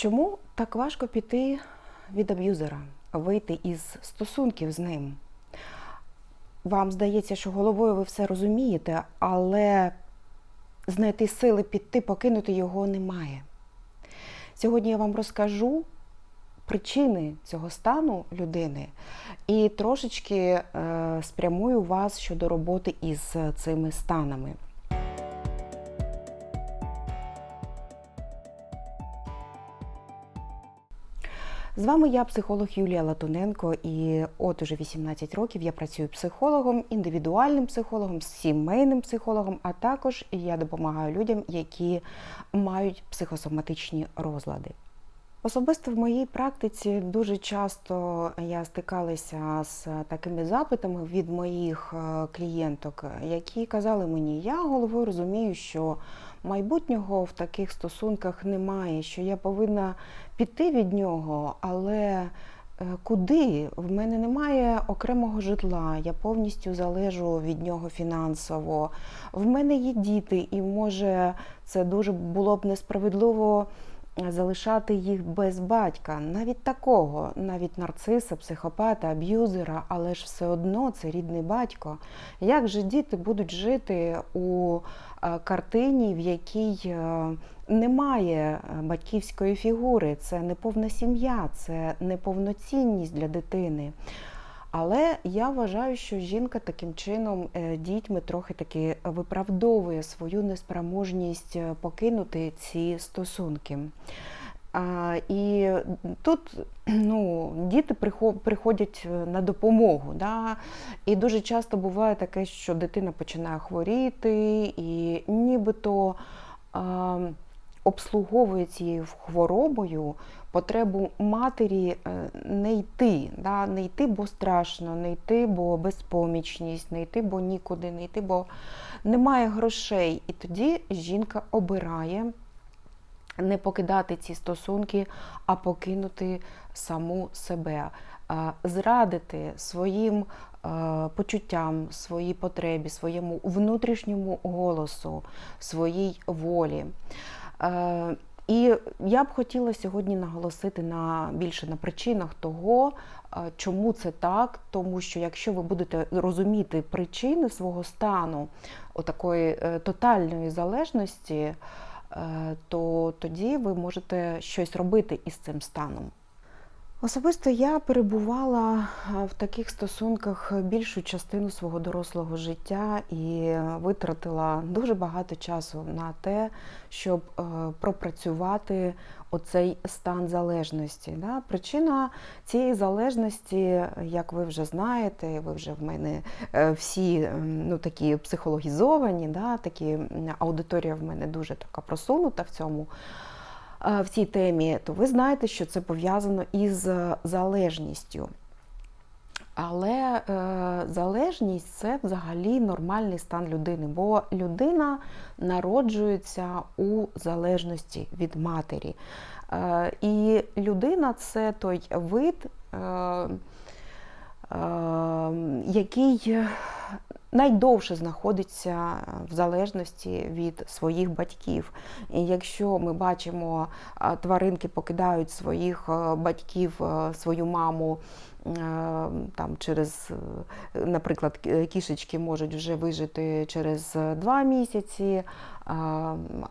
Чому так важко піти від аб'юзера, вийти із стосунків з ним? Вам здається, що головою ви все розумієте, але знайти сили піти, покинути його немає. Сьогодні я вам розкажу причини цього стану людини і трошечки е, спрямую вас щодо роботи із цими станами. З вами я, психолог Юлія Латуненко, і от уже 18 років я працюю психологом, індивідуальним психологом, сімейним психологом, а також я допомагаю людям, які мають психосоматичні розлади. Особисто в моїй практиці дуже часто я стикалася з такими запитами від моїх е, клієнток, які казали мені, я головою розумію, що майбутнього в таких стосунках немає, що я повинна піти від нього, але е, куди? В мене немає окремого житла, я повністю залежу від нього фінансово. В мене є діти, і може це дуже було б несправедливо залишати їх без батька, навіть такого, навіть нарциса, психопата, аб'юзера, але ж все одно це рідний батько. Як же діти будуть жити у е, картині, в якій е, немає е, батьківської фігури? Це неповна сім'я, це неповноцінність для дитини. Але я вважаю, що жінка таким чином е, дітьми трохи таки виправдовує свою неспроможність е, покинути ці стосунки. А, І тут ну, діти приходять е, на допомогу. Да? І дуже часто буває таке, що дитина починає хворіти, і нібито а, обслуговує цією хворобою потребу матері е, не йти, да? не йти, бо страшно, не йти, бо безпомічність, не йти, бо нікуди, не йти, бо немає грошей. І тоді жінка обирає не покидати ці стосунки, а покинути саму себе, зрадити своїм е, почуттям, своїй потребі, своєму внутрішньому голосу, своїй волі. І я б хотіла сьогодні наголосити на більше на причинах того, чому це так. Тому що якщо ви будете розуміти причини свого стану, отакої е, тотальної залежності, е, то тоді ви можете щось робити із цим станом. Особисто я перебувала е, в таких стосунках більшу частину свого дорослого життя і витратила дуже багато часу на те, щоб е, пропрацювати оцей стан залежності. Причина цієї залежності, як ви вже знаєте, ви вже в мене е, всі ну, такі психологізовані, такі аудиторія в мене дуже така просунута в цьому в цій темі, то ви знаєте, що це пов'язано із е, залежністю. Але е, залежність це взагалі нормальний стан людини, бо людина народжується у залежності від матері. Е, і людина це той вид, е, е, який найдовше знаходиться в залежності від своїх батьків. І якщо ми бачимо, тваринки покидають своїх е, батьків, е, свою маму. Там через, наприклад, кішечки можуть вже вижити через два місяці.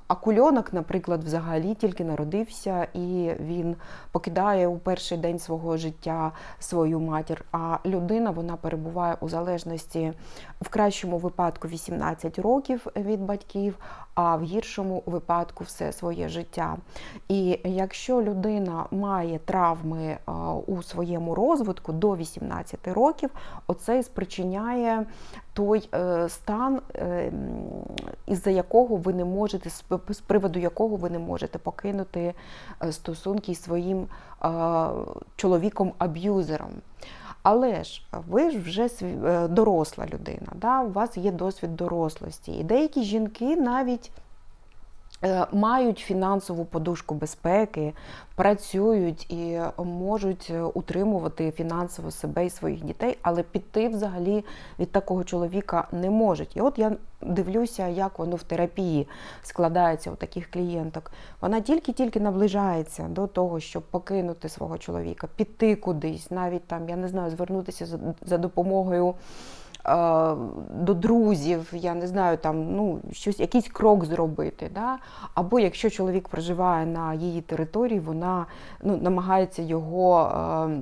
А кульонок, наприклад, взагалі тільки народився, і він покидає у перший день свого життя свою матір. А людина вона перебуває у залежності в кращому випадку 18 років від батьків, а в гіршому випадку все своє життя. І якщо людина має травми у своєму розвитку до 18 років, оце і спричиняє той е, стан, е, із-за якого ви не можете, з приводу якого ви не можете покинути е, стосунки із своїм чоловіком-аб'юзером. Але ж ви ж вже е, доросла людина, да? у вас є досвід дорослості. І деякі жінки навіть мають фінансову подушку безпеки, працюють і можуть е, утримувати фінансово себе і своїх дітей, але піти взагалі від такого чоловіка не можуть. І от я дивлюся, як воно в терапії складається у таких клієнток. Вона тільки-тільки наближається до того, щоб покинути свого чоловіка, піти кудись, навіть там, я не знаю, звернутися за допомогою. До друзів, я не знаю, там ну щось, якийсь крок зробити. Да? Або якщо чоловік проживає на її території, вона ну, намагається його е,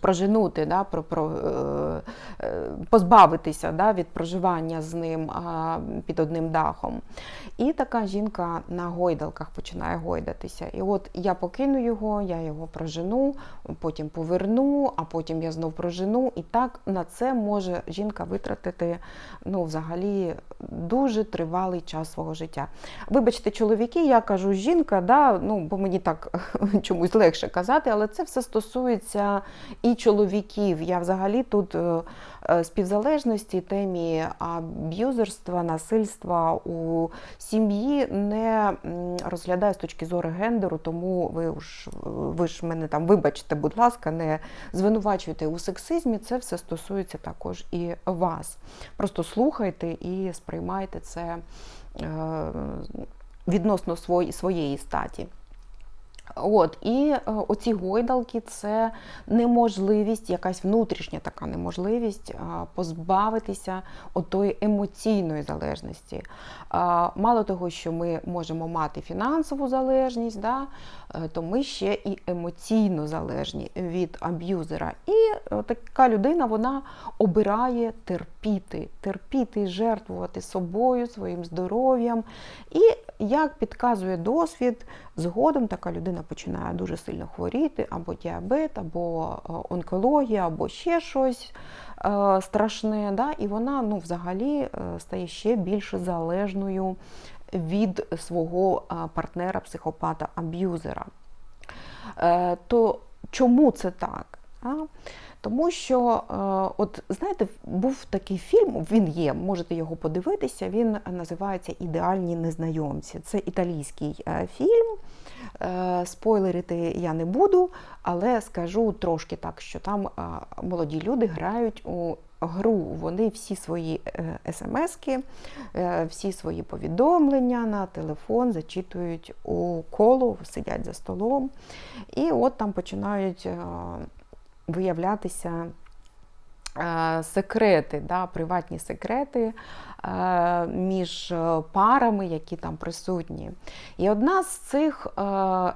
проженути, да? про, про, е, е, позбавитися да? від проживання з ним під одним дахом. І така жінка на гойдалках починає гойдатися. І от я покину його, я його прожену, потім поверну, а потім я знов прожену. І так на це може жінка витратити ну, взагалі дуже тривалий час свого життя. Вибачте, чоловіки, я кажу жінка, да, ну, бо мені так чомусь легше казати, але це все стосується і чоловіків. Я взагалі тут е, е, співзалежності, темі аб'юзерства, насильства у сім'ї не розглядаю з точки зору гендеру, тому ви ж ви ж мене там вибачте, будь ласка, не звинувачуйте у сексизмі. Це все стосується також і вас. Просто слухайте і сприймайте це е, відносно своєї статі. От і е, оці гойдалки це неможливість, якась внутрішня така неможливість позбавитися отої емоційної залежності. Мало того, що ми можемо мати фінансову залежність, да, е, то ми ще і емоційно залежні від аб'юзера. І е, така людина вона обирає терпіти, терпіти, жертвувати собою, своїм здоров'ям. І як підказує досвід, згодом така людина починає дуже сильно хворіти, або діабет, або е, онкологія, або ще щось е, страшне. Да? І вона ну, взагалі е, стає ще більш залежною від свого партнера, психопата-аб'юзера. Е, То чому це так? Тому що, е, от знаєте, був такий фільм, він є, можете його подивитися. Він називається Ідеальні незнайомці. Це італійський е, фільм. Е, Спойлерити я не буду, але скажу трошки так, що там молоді люди грають у гру. Вони всі свої смски, всі свої повідомлення на телефон зачитують у коло, сидять за столом. І от там починають виявлятися е, секрети, да, приватні секрети е, між е, парами, які там присутні. І одна з цих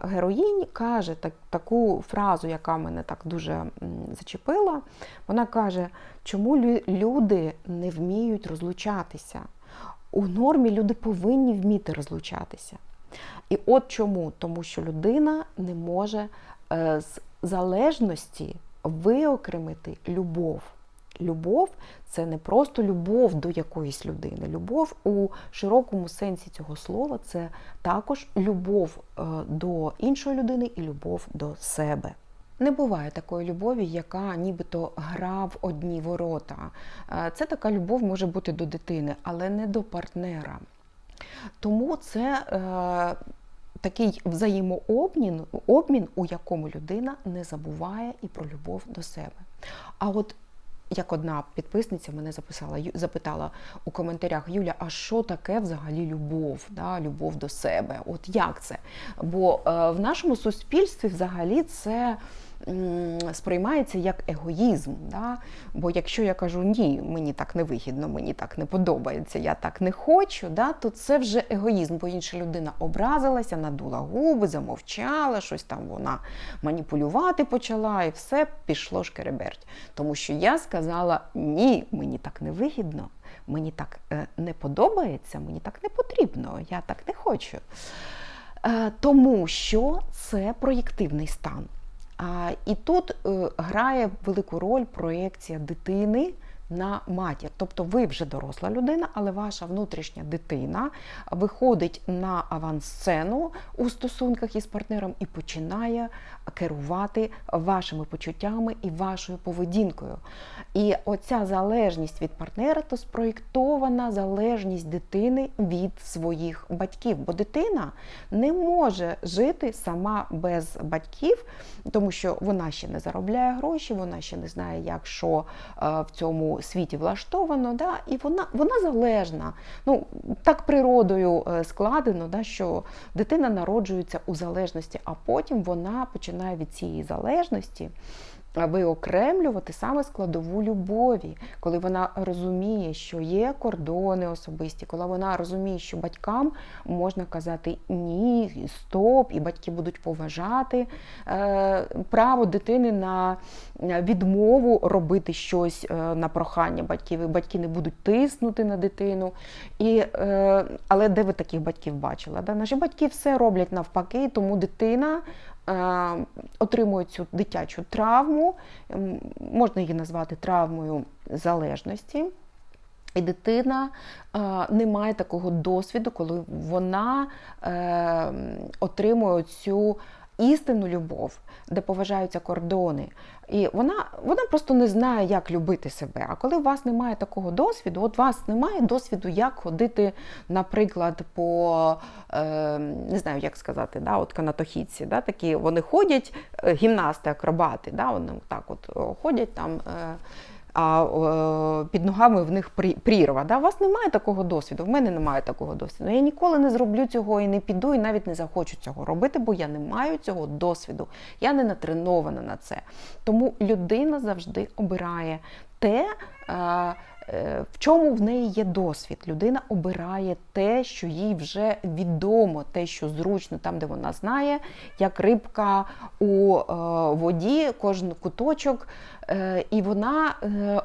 героїнь каже так, таку фразу, яка мене так дуже зачепила. Вона каже, чому люди не вміють розлучатися? У нормі люди повинні вміти розлучатися. І от чому? Тому що людина не може з залежності виокремити любов. Любов це не просто любов до якоїсь людини. Любов у широкому сенсі цього слова це також любов е, до іншої людини і любов до себе. Не буває такої любові, яка нібито гра в одні ворота. Е, Це така любов може бути до дитини, але не до партнера. Тому це е, такий взаємообмін, обмін, у якому людина не забуває і про любов до себе. А от як одна підписниця мене записала, запитала у коментарях Юля, а що таке взагалі любов? Да? Любов до себе? От як це? Бо е, в нашому суспільстві взагалі це сприймається як егоїзм. Да? Бо якщо я кажу ні, мені так не вигідно, мені так не подобається, я так не хочу, да? то це вже егоїзм, бо інша людина образилася, надула губи, замовчала, щось там вона маніпулювати почала, і все пішло шкереберть. Тому що я сказала ні, мені так не вигідно, мені так е, не подобається, мені так не потрібно, я так не хочу. Е, Тому що це проєктивний стан. І тут е, грає велику роль проєкція дитини на матір. Тобто ви вже доросла людина, але ваша внутрішня дитина виходить на авансцену у стосунках із партнером і починає керувати вашими почуттями і вашою поведінкою. І оця залежність від партнера то спроєктована залежність дитини від своїх батьків. Бо дитина не може жити сама без батьків, тому що вона ще не заробляє гроші, вона ще не знає, як що е, в цьому світі влаштовано. Да? І вона вона залежна. Ну, Так природою е, складено, да, що дитина народжується у залежності, а потім вона починає від цієї залежності виокремлювати саме складову любові, коли вона розуміє, що є кордони особисті, коли вона розуміє, що батькам можна казати ні, стоп, і батьки будуть поважати е, право дитини на відмову робити щось е, на прохання батьків, і батьки не будуть тиснути на дитину. І, е, Але де ви таких батьків бачили? Наші батьки все роблять навпаки, тому дитина. Е, отримують цю дитячу травму, можна її назвати травмою залежності. І дитина е, не має такого досвіду, коли вона е, отримує цю істинну любов, де поважаються кордони. І вона вона просто не знає, як любити себе. А коли у вас немає такого досвіду, от у вас немає досвіду, як ходити, наприклад, по е, не знаю, як сказати, да, от канатохідці, да, такі вони ходять, е, гімнасти, акробати, да, вони так от ходять там. Е, а е, під ногами в них прірва. Да? У вас немає такого досвіду, в мене немає такого досвіду. Я ніколи не зроблю цього і не піду, і навіть не захочу цього робити, бо я не маю цього досвіду. Я не натренована на це. Тому людина завжди обирає те. Е, в чому в неї є досвід? Людина обирає те, що їй вже відомо, те, що зручно, там, де вона знає, як рибка у е, воді, кожен куточок, е, і вона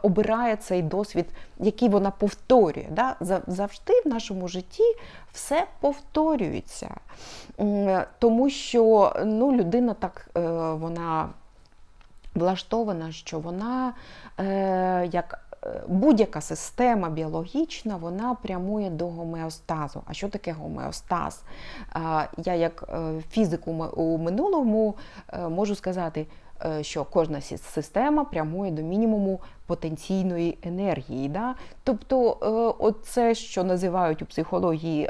обирає цей досвід, який вона повторює. Да? Завжди в нашому житті все повторюється. Тому що ну, людина так вона влаштована, що вона як будь-яка система біологічна вона прямує до гомеостазу. А що таке гомеостаз? Я, як е, фізик у минулому, е, можу сказати, е, що кожна система прямує до мінімуму потенційної енергії. Да? Тобто, це, що називають у психології,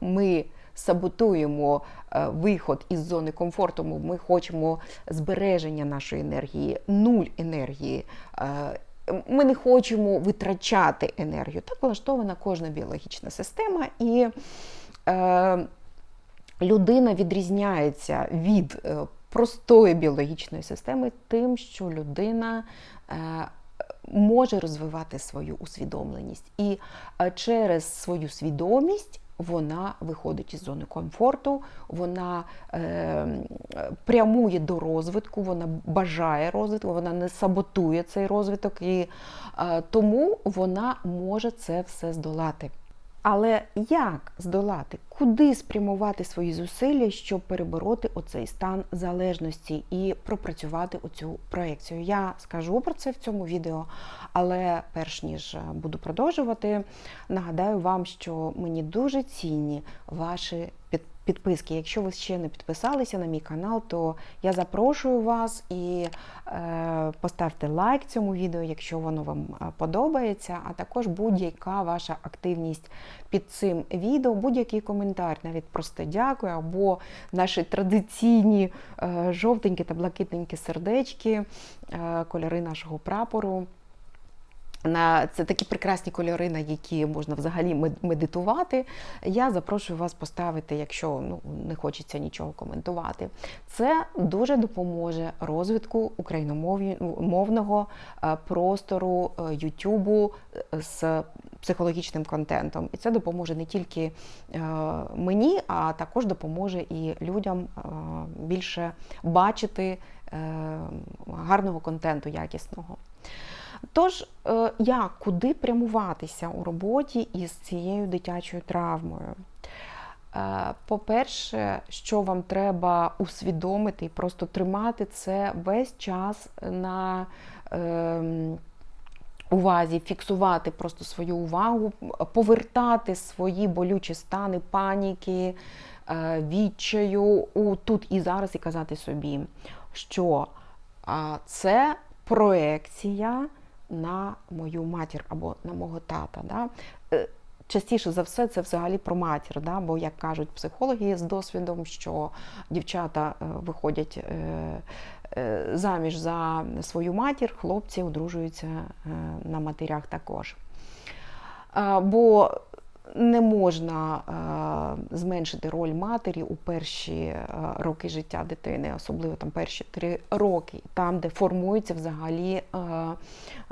ми. Саботуємо виход із зони комфорту, ми хочемо збереження нашої енергії, нуль енергії ми не хочемо витрачати енергію. Так влаштована кожна біологічна система, і е, людина відрізняється від е, простої біологічної системи тим, що людина е, може розвивати свою усвідомленість. І е, через свою свідомість вона виходить із зони комфорту, вона е, прямує до розвитку, вона бажає розвитку, вона не саботує цей розвиток, і е, тому вона може це все здолати. Але як здолати, куди спрямувати свої зусилля, щоб перебороти оцей стан залежності і пропрацювати оцю проекцію? Я скажу про це в цьому відео, але перш ніж буду продовжувати, нагадаю вам, що мені дуже цінні ваші підписки. Якщо ви ще не підписалися на мій канал, то я запрошую вас і е, поставте лайк цьому відео, якщо воно вам е, подобається, а також будь-яка ваша активність під цим відео, будь-який коментар, навіть просто дякую, або наші традиційні е, жовтенькі та блакитненькі сердечки, кольори нашого прапору. На це такі прекрасні кольори, на які можна взагалі медитувати. Я запрошую вас поставити, якщо ну не хочеться нічого коментувати. Це дуже допоможе розвитку україномовного е, простору е, Ютубу е, з психологічним контентом. І це допоможе не тільки мені, а також допоможе і людям більше бачити гарного контенту якісного. Тож, е, як, куди прямуватися у роботі із цією дитячою травмою? Е, по-перше, що вам треба усвідомити і просто тримати це весь час на ем, увазі, фіксувати просто свою увагу, повертати свої болючі стани паніки, е, відчаю у тут і зараз і казати собі, що це проекція на мою матір або на мого тата. Да? Е, Частіше за все, це взагалі про матір, да? бо як кажуть психологи з досвідом, що дівчата е, виходять е, заміж за свою матір, хлопці одружуються на матерях також. Бо не можна е, зменшити роль матері у перші е, роки життя дитини, особливо там перші три роки, там, де формується взагалі е,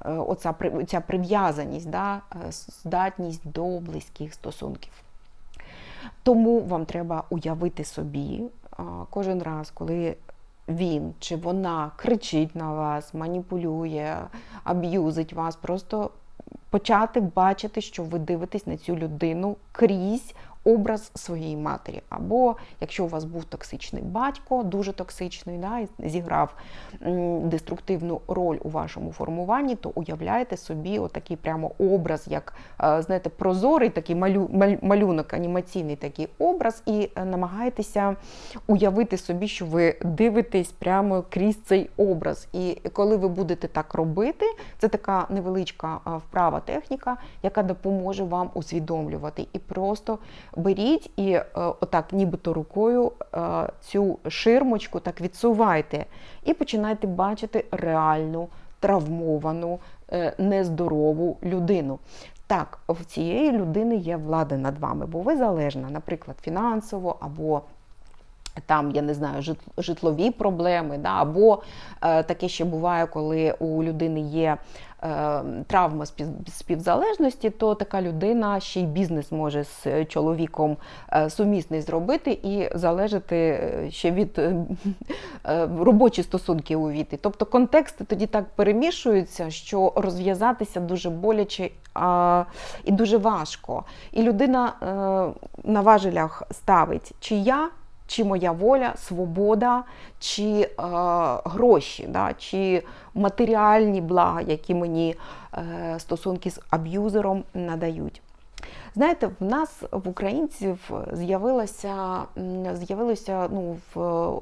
е, оця, ця прив'язаність, да, е, здатність до близьких стосунків. Тому вам треба уявити собі а, кожен раз, коли він чи вона кричить на вас, маніпулює, аб'юзить вас, просто почати бачити, що ви дивитесь на цю людину крізь образ своєї матері. Або якщо у вас був токсичний батько, дуже токсичний, да, зіграв деструктивну роль у вашому формуванні, то уявляєте собі отакий прямо образ, як е, знаєте, прозорий такий малю, малюнок, анімаційний такий образ, і е, намагаєтеся уявити собі, що ви дивитесь прямо крізь цей образ. І коли ви будете так робити, це така невеличка вправа техніка, яка допоможе вам усвідомлювати. І просто беріть і е, отак, нібито рукою е, цю ширмочку так відсувайте і починайте бачити реальну травмовану, е, нездорову людину. Так, в цієї людини є влада над вами, бо ви залежна, наприклад, фінансово або там, я не знаю, житлові проблеми, да, або е, таке ще буває, коли у людини є е, травма співзалежності, то така людина ще й бізнес може з чоловіком е, сумісний зробити і залежати е, ще від е, е, робочі стосунки увійти. Тобто контексти тоді так перемішуються, що розв'язатися дуже боляче а, і дуже важко. І людина е, на важелях ставить, чи я чи моя воля, свобода, чи е, гроші, да, чи матеріальні блага, які мені е, стосунки з аб'юзером надають. Знаєте, в нас в українців з'явилося, з'явилося ну, в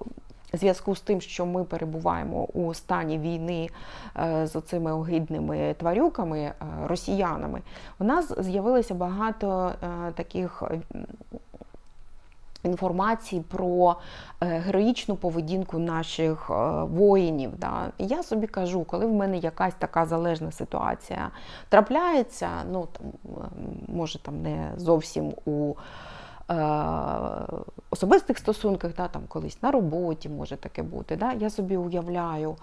зв'язку з тим, що ми перебуваємо у стані війни е, з оцими огидними тварюками, е, росіянами, у нас з'явилося багато е, таких інформації про е, героїчну поведінку наших е, воїнів. Да. Я собі кажу, коли в мене якась така залежна ситуація трапляється, ну там, може там не зовсім у е, особистих стосунках, да, там колись на роботі може таке бути. Да, я собі уявляю.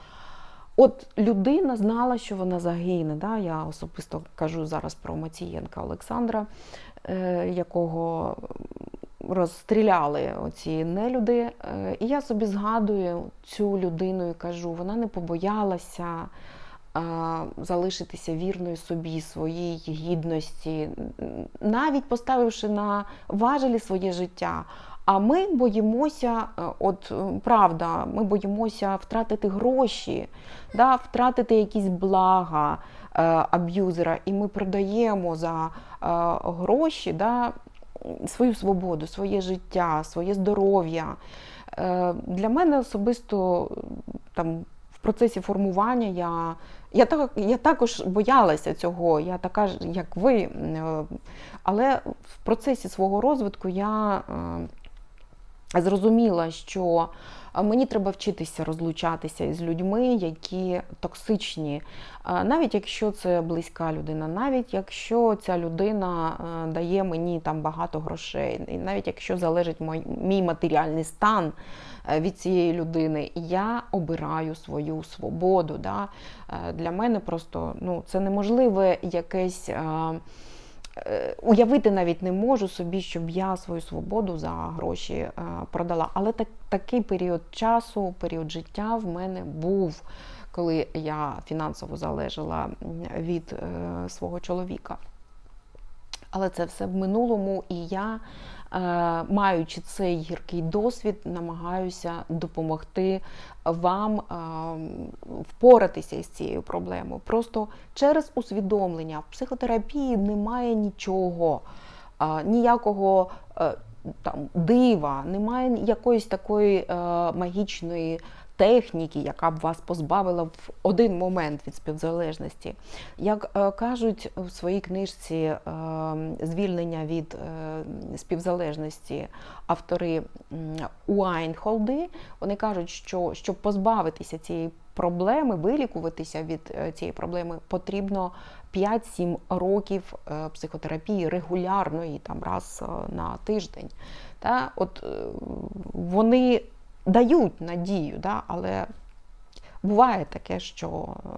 От людина знала, що вона загине. Да? Я особисто кажу зараз про Мацієнка Олександра, якого розстріляли оці нелюди. Е, І я собі згадую цю людину і кажу, вона не побоялася е, залишитися вірною собі, своїй гідності, навіть поставивши на важелі своє життя. А ми боїмося, е, от е, правда, ми боїмося втратити гроші, да, втратити якісь блага е, аб'юзера, і ми продаємо за е, гроші да, свою свободу, своє життя, своє здоров'я. Е, Для мене особисто там в процесі формування я, я, так, я також боялася цього, я така ж, як ви. Е, Але в процесі свого розвитку я зрозуміла, що е, мені треба вчитися розлучатися із людьми, які токсичні, Е, навіть якщо це близька людина, навіть якщо ця людина е, дає мені там багато грошей, і навіть якщо залежить мій матеріальний стан від цієї людини, я обираю свою свободу. Да? Для мене просто ну, це неможливе якесь. Е, Уявити навіть не можу собі, щоб я свою свободу за гроші е, продала. Але так, такий період часу, період життя в мене був, коли я фінансово залежала від е, свого чоловіка. Але це все в минулому, і я, маючи цей гіркий досвід, намагаюся допомогти вам е, впоратися із цією проблемою. Просто через усвідомлення в психотерапії немає нічого, е, ніякого. е, Там дива, немає якоїсь такої е, магічної техніки, яка б вас позбавила в один момент від співзалежності. Як е, кажуть в своїй книжці е, Звільнення від е, співзалежності автори Уайнхолди, вони кажуть, що щоб позбавитися цієї проблеми, вилікуватися від цієї проблеми, потрібно 5-7 років психотерапії регулярної, там раз на тиждень. Та? От вони дають надію, да? але буває таке, що е,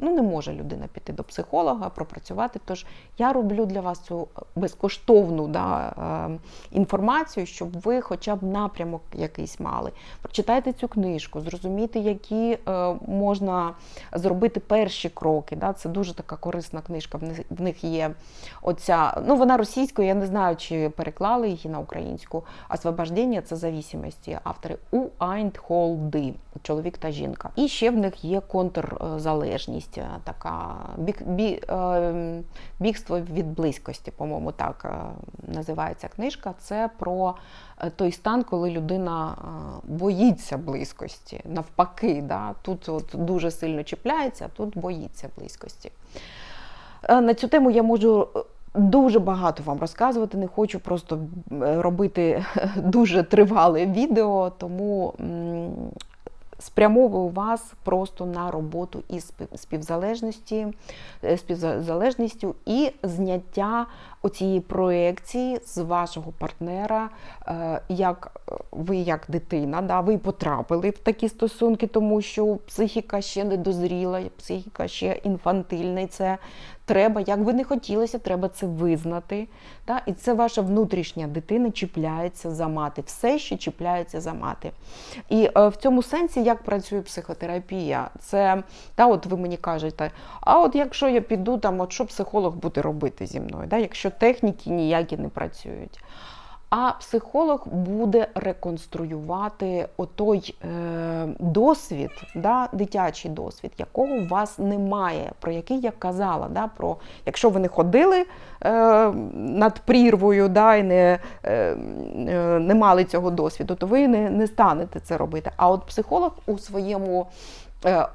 ну, не може людина піти до психолога, пропрацювати. Тож я роблю для вас цю безкоштовну да, е, інформацію, щоб ви хоча б напрямок якийсь мали. Прочитайте цю книжку, зрозумійте, які е, можна зробити перші кроки. Да? Це дуже така корисна книжка. В них, є оця, ну вона російською, я не знаю, чи переклали її на українську. Освобождення це завісимості. Автори у Уайнтхолди, чоловік та жінка. І ще в них є контрзалежність, е, така бік, бі, е, бігство від близькості, по-моєму, так е, називається книжка. Це про той стан, коли людина боїться близькості. Навпаки, да? тут от дуже сильно чіпляється, а тут боїться близькості. На цю тему я можу дуже багато вам розказувати. Не хочу просто робити дуже тривале відео, тому спрямовую вас просто на роботу із спів- співзалежності, е, співзалежністю і зняття оцієї проекції з вашого партнера, е, як ви як дитина, да, ви потрапили в такі стосунки, тому що психіка ще не дозріла, психіка ще інфантильна, і це треба, як би не хотілося, треба це визнати. Да? І це ваша внутрішня дитина чіпляється за мати, все ще чіпляється за мати. І е, в цьому сенсі, як працює психотерапія, це та, от ви мені кажете, а от якщо я піду, там, от що психолог буде робити зі мною, да? якщо техніки ніякі не працюють. А психолог буде реконструювати отой е, досвід, да, дитячий досвід, якого у вас немає, про який я казала. Да, про, Якщо ви не ходили е, над прірвою да, і не, е, е, не мали цього досвіду, то ви не, не станете це робити. А от психолог у своєму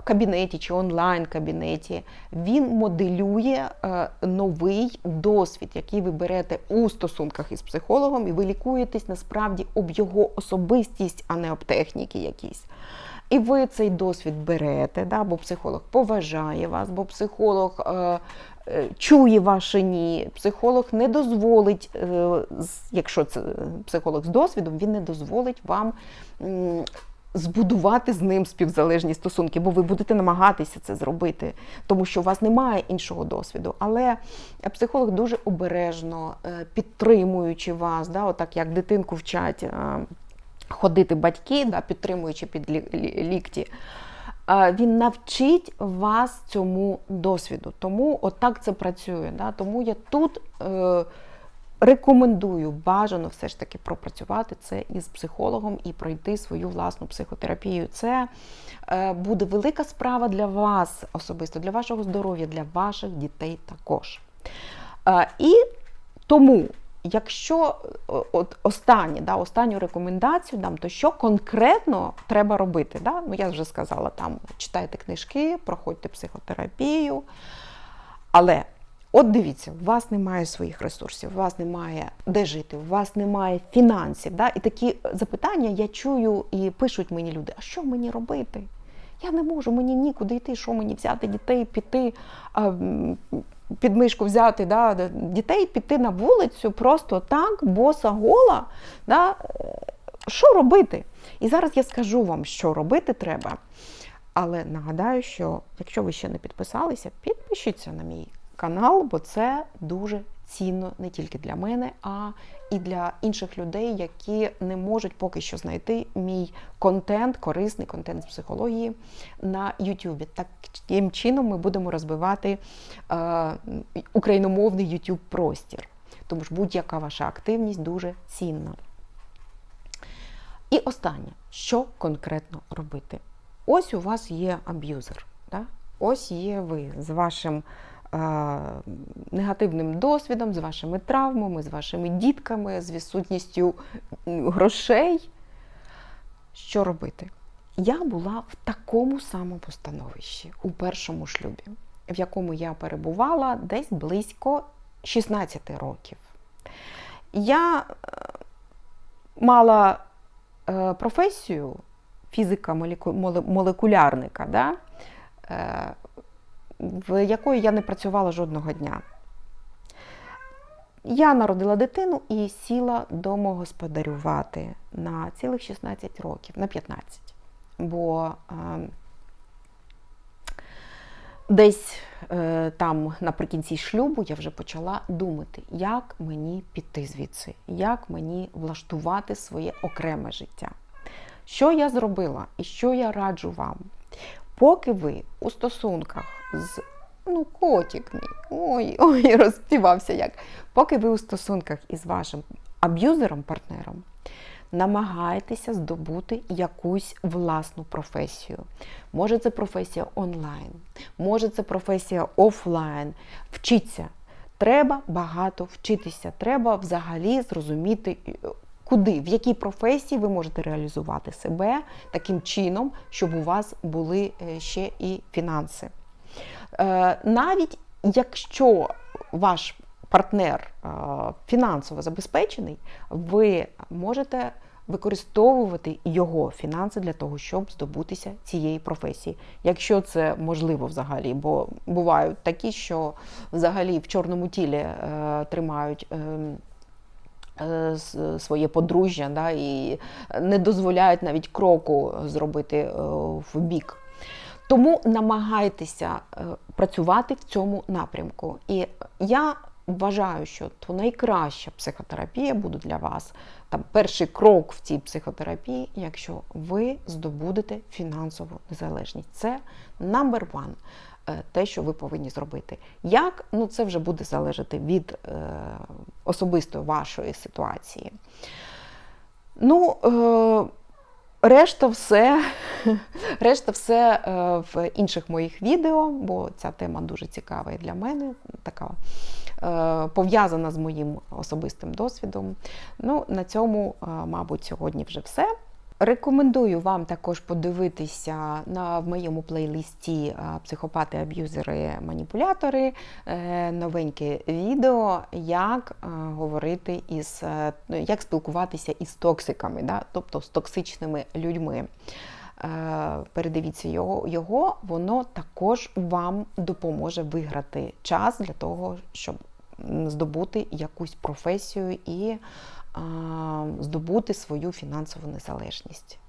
кабінеті чи онлайн-кабінеті, він моделює е, новий досвід, який ви берете у стосунках із психологом, і ви лікуєтесь насправді об його особистість, а не об техніки якісь. І ви цей досвід берете, да, бо психолог поважає вас, бо психолог е, е, чує ваше ні. Психолог не дозволить, е, якщо це психолог з досвідом, він не дозволить вам. м, Збудувати з ним співзалежні стосунки, бо ви будете намагатися це зробити, тому що у вас немає іншого досвіду. Але психолог дуже обережно е, підтримуючи вас, да, отак як дитинку вчать е, ходити батьки, да, підтримуючи під лі- лі- лікті. е, Він навчить вас цьому досвіду. Тому отак це працює. Да? Тому я тут е, рекомендую бажано все ж таки пропрацювати це із психологом і пройти свою власну психотерапію. Це е, буде велика справа для вас особисто, для вашого здоров'я, для ваших дітей також. Е, І тому, якщо е, от останнє, да, останню рекомендацію дам, то що конкретно треба робити? Да? Ну, я вже сказала, там читайте книжки, проходьте психотерапію. Але от дивіться, у вас немає своїх ресурсів, у вас немає де жити, у вас немає фінансів. Да? І такі запитання я чую і пишуть мені люди: а що мені робити? Я не можу, мені нікуди йти, що мені взяти дітей, піти, під мишку взяти да, дітей, піти на вулицю просто так, боса гола. Да? Що робити? І зараз я скажу вам, що робити треба. Але нагадаю, що якщо ви ще не підписалися, підпишіться на мій канал, бо це дуже цінно не тільки для мене, а і для інших людей, які не можуть поки що знайти мій контент, корисний контент з психології на YouTube. Таким чином ми будемо розбивати е, україномовний YouTube простір. Тому ж будь-яка ваша активність дуже цінна. І останнє, що конкретно робити? Ось у вас є аб'юзер. Да? Ось є ви з вашим негативним досвідом, з вашими травмами, з вашими дітками, з відсутністю грошей. Що робити? Я була в такому самому становищі у першому шлюбі, в якому я перебувала десь близько 16 років. Я е, мала е, професію фізика-молекулярника. да? В якої я не працювала жодного дня. Я народила дитину і сіла домогосподарювати на цілих 16 років, на 15. Бо е, десь е, там наприкінці шлюбу я вже почала думати, як мені піти звідси, як мені влаштувати своє окреме життя. Що я зробила і що я раджу вам? Поки ви у стосунках з ну, котик мій, ой, ой, розпівався як. Поки ви у стосунках із вашим аб'юзером, партнером, намагайтеся здобути якусь власну професію. Може, це професія онлайн, може, це професія офлайн. Вчіться. Треба багато вчитися. Треба взагалі зрозуміти, куди, в якій професії ви можете реалізувати себе таким чином, щоб у вас були е, ще і фінанси. Е, Навіть якщо ваш партнер е, фінансово забезпечений, ви можете використовувати його фінанси для того, щоб здобутися цієї професії, якщо це можливо взагалі, бо бувають такі, що взагалі в чорному тілі тримають. Е, своє подружжя да, і не дозволяють навіть кроку зробити е, в бік. Тому намагайтеся е, працювати в цьому напрямку. І я вважаю, що то найкраща психотерапія буде для вас. Там перший крок в цій психотерапії, якщо ви здобудете фінансову незалежність. Це number one, те, що ви повинні зробити. Як? Ну це вже буде залежати від е, особистої вашої ситуації. Ну, е, Решта все, решта все е, в інших моїх відео, бо ця тема дуже цікава і для мене, така е, пов'язана з моїм особистим досвідом. Ну, на цьому, е, мабуть, сьогодні вже все. Рекомендую вам також подивитися на в моєму плейлисті е, психопати, аб'юзери, маніпулятори. е, Новеньке відео, як е, говорити із е, як спілкуватися із токсиками, да? тобто з токсичними людьми. Передивіться його, його, воно також вам допоможе виграти час для того, щоб здобути якусь професію і здобути свою фінансову незалежність.